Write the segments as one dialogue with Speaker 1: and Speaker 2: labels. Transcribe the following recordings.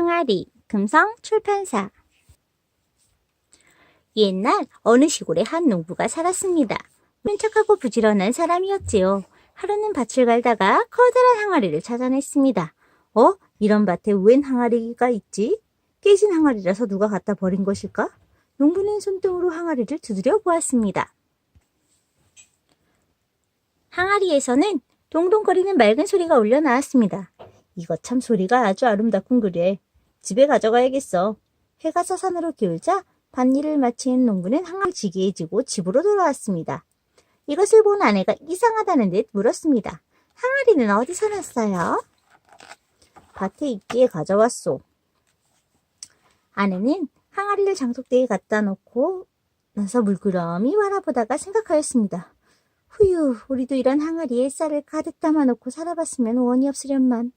Speaker 1: 항아리 금성 출판사 옛날 어느 시골에 한 농부가 살았습니다. 끈척하고 부지런한 사람이었지요. 하루는 밭을 갈다가 커다란 항아리를 찾아냈습니다. 어? 이런 밭에 웬 항아리가 있지? 깨진 항아리라서 누가 갖다 버린 것일까? 농부는 손등으로 항아리를 두드려 보았습니다. 항아리에서는 동동거리는 맑은 소리가 울려 나왔습니다. 이거 참 소리가 아주 아름답군 그래. 집에 가져가야겠어. 해가 서산으로 기울자 밭일을 마친 농부는 항아리 지게해지고 집으로 돌아왔습니다. 이것을 본 아내가 이상하다는 듯 물었습니다. 항아리는 어디서 났어요? 밭에 있기에 가져왔소. 아내는 항아리를 장독대에 갖다 놓고 나서 물끄러미 바라보다가 생각하였습니다. 후유, 우리도 이런 항아리에 쌀을 가득 담아놓고 살아봤으면 원이 없으련만.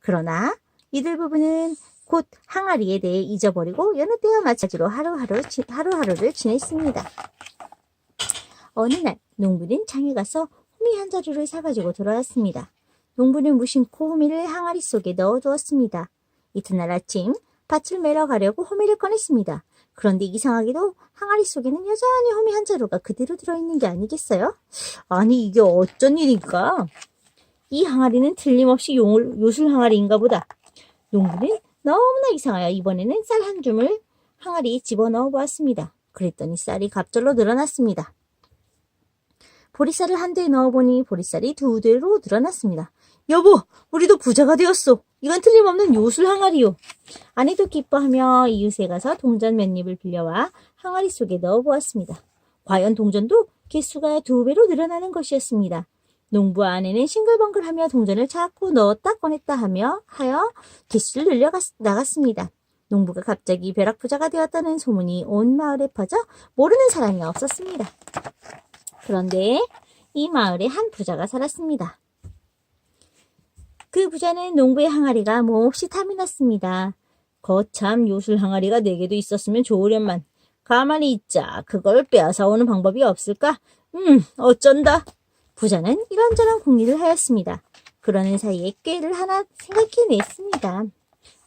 Speaker 1: 그러나 이들 부부는 곧 항아리에 대해 잊어버리고 여느 때와 마찬가지로 하루하루, 지- 하루하루를 지냈습니다. 어느 날 농부는 장에 가서 호미 한 자루를 사가지고 돌아왔습니다. 농부는 무심코 호미를 항아리 속에 넣어두었습니다. 이튿날 아침 밭을 매러 가려고 호미를 꺼냈습니다. 그런데 이상하게도 항아리 속에는 여전히 호미 한 자루가 그대로 들어있는 게 아니겠어요? 아니 이게 어쩐 일일까? 이 항아리는 틀림없이 용, 요술 항아리인가 보다. 농부는 너무나 이상하여 이번에는 쌀 한 줌을 항아리에 집어넣어 보았습니다. 그랬더니 쌀이 갑절로 늘어났습니다. 보리쌀을 한 대에 넣어보니 보리쌀이 두 대로 늘어났습니다. 여보, 우리도 부자가 되었소. 이건 틀림없는 요술 항아리요. 아내도 기뻐하며 이웃에 가서 동전 몇 입을 빌려와 항아리 속에 넣어보았습니다. 과연 동전도 개수가 두 배로 늘어나는 것이었습니다. 농부와 아내는 싱글벙글하며 동전을 자꾸 넣었다 꺼냈다 하며 하여 개수를 늘려 나갔습니다. 농부가 갑자기 벼락부자가 되었다는 소문이 온 마을에 퍼져 모르는 사람이 없었습니다. 그런데 이 마을에 한 부자가 살았습니다. 그 부자는 농부의 항아리가 몹시 탐이 났습니다. 거참 요술 항아리가 네 개도 있었으면 좋으련만 가만히 있자 그걸 빼앗아 오는 방법이 없을까? 음 어쩐다. 부자는 이런저런 궁리를 하였습니다. 그러는 사이에 꾀를 하나 생각해냈습니다.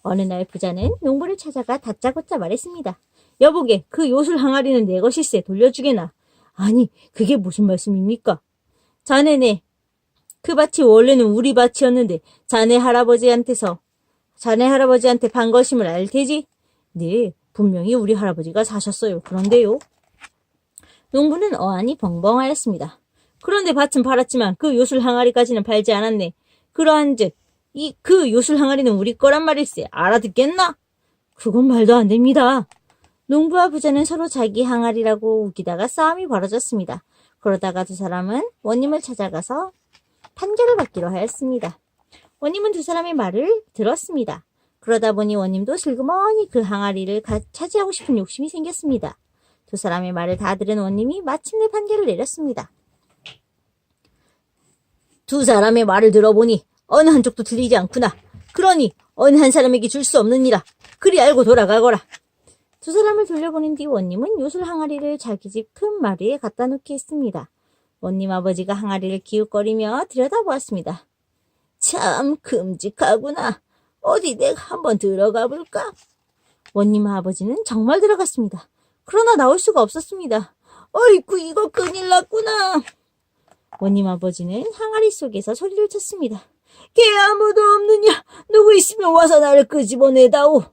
Speaker 1: 어느 날 부자는 농부를 찾아가 다짜고짜 말했습니다. 여보게 그 요술 항아리는 내 것일세 돌려주게나. 아니 그게 무슨 말씀입니까? 자네네 그 밭이 원래는 우리 밭이었는데 자네 할아버지한테서 자네 할아버지한테 판 것임을 알 테지? 네, 분명히 우리 할아버지가 사셨어요. 그런데요. 농부는 어안이 벙벙하였습니다. 그런데 밭은 팔았지만 그 요술 항아리까지는 팔지 않았네. 그러한즉 이 그 요술 항아리는 우리 거란 말일세. 알아듣겠나? 그건 말도 안 됩니다. 농부와 부자는 서로 자기 항아리라고 우기다가 싸움이 벌어졌습니다. 그러다가 두 사람은 원님을 찾아가서 판결을 받기로 하였습니다. 원님은 두 사람의 말을 들었습니다. 그러다 보니 원님도 슬그머니 그 항아리를 가- 차지하고 싶은 욕심이 생겼습니다. 두 사람의 말을 다 들은 원님이 마침내 판결을 내렸습니다. 두 사람의 말을 들어보니 어느 한쪽도 틀리지 않구나. 그러니 어느 한 사람에게 줄 수 없느니라. 그리 알고 돌아가거라. 두 사람을 돌려보낸 뒤 원님은 요술 항아리를 자기 집 큰 마루에 갖다 놓게 했습니다. 원님 아버지가 항아리를 기웃거리며 들여다보았습니다. 참 큼직하구나. 어디 내가 한번 들어가 볼까? 원님 아버지는 정말 들어갔습니다. 그러나 나올 수가 없었습니다. 어이구 이거 큰일 났구나. 원님 아버지는 항아리 속에서 소리를 쳤습니다. 개 아무도 없느냐? 누구 있으면 와서 나를 끄집어내다오.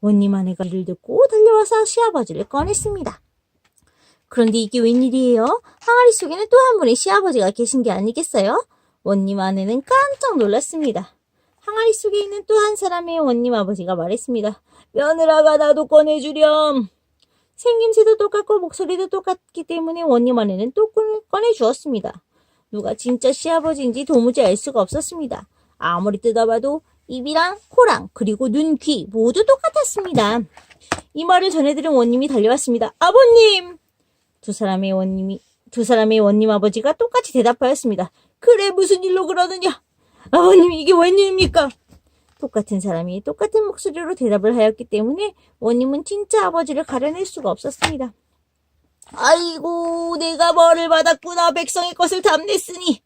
Speaker 1: 원님 아내가 이를 듣고 달려와서 시아버지를 꺼냈습니다. 그런데 이게 웬일이에요? 항아리 속에는 또 한 분의 시아버지가 계신 게 아니겠어요? 원님 아내는 깜짝 놀랐습니다. 항아리 속에 있는 또 한 사람의 원님 아버지가 말했습니다. 며느라가 나도 꺼내주렴. 생김새도 똑같고 목소리도 똑같기 때문에 원님 아내는 또 꺼내- 꺼내주었습니다. 누가 진짜 시아버지인지 도무지 알 수가 없었습니다. 아무리 뜯어봐도 입이랑 코랑 그리고 눈, 귀 모두 똑같았습니다. 이 말을 전해들은 원님이 달려왔습니다. 아버님! 두 사람의 원님이 두 사람의 원님 아버지가 똑같이 대답하였습니다. 그래 무슨 일로 그러느냐? 아버님 이게 웬일입니까? 똑같은 사람이 똑같은 목소리로 대답을 하였기 때문에 원님은 진짜 아버지를 가려낼 수가 없었습니다. 아이고 내가 벌을 받았구나 백성의 것을 담냈으니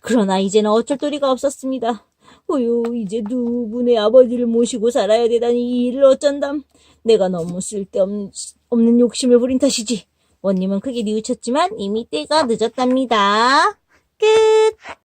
Speaker 1: 그러나 이제는 어쩔 도리가 없었습니다. 어휴, 이제 두 분의 아버지를 모시고 살아야 되다니 이 일을 어쩐담. 내가 너무 쓸데없는 없는 욕심을 부린 탓이지. 원님은 크게 뉘우쳤지만 이미 때가 늦었답니다. 끝!